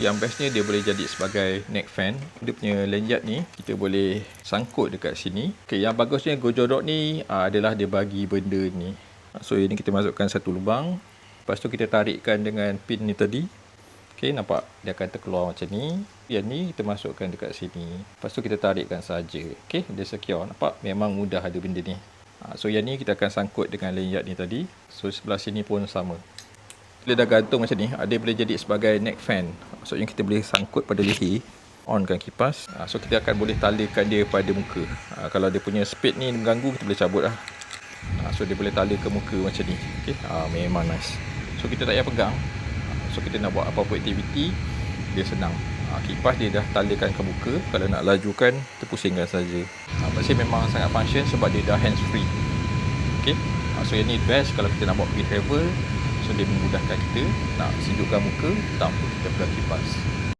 Yang bestnya dia boleh jadi sebagai neck fan. Dia punya lanyard ni kita boleh sangkut dekat sini. Okay, yang bagusnya Gojodok ni uh, adalah dia bagi benda ni. So ini kita masukkan satu lubang. Lepas tu kita tarikkan dengan pin ni tadi. Okay, nampak dia akan terkeluar macam ni. Yang ni kita masukkan dekat sini. Lepas tu kita tarikkan saja. Okay, dia secure. Nampak memang mudah ada benda ni. Ha, so yang ni kita akan sangkut dengan lanyard ni tadi. So sebelah sini pun sama. Bila dah gantung macam ni, ha, dia boleh jadi sebagai neck fan. Maksudnya kita boleh sangkut pada leher. Onkan kipas. Ha, so kita akan boleh talikan dia pada muka. Ha, kalau dia punya speed ni mengganggu, kita boleh cabut lah. So dia boleh tali ke muka macam ni. Okay. Memang nice. So kita tak payah pegang. So kita nak buat apa-apa aktiviti, dia senang. Kipas dia dah talikan ke muka kalau nak lajukan terpusingkan saja Maksudnya memang sangat function sebab dia dah hands free okay? so yang ni best kalau kita nak buat pergi travel so dia memudahkan kita nak sejukkan muka tanpa kita pegang kipas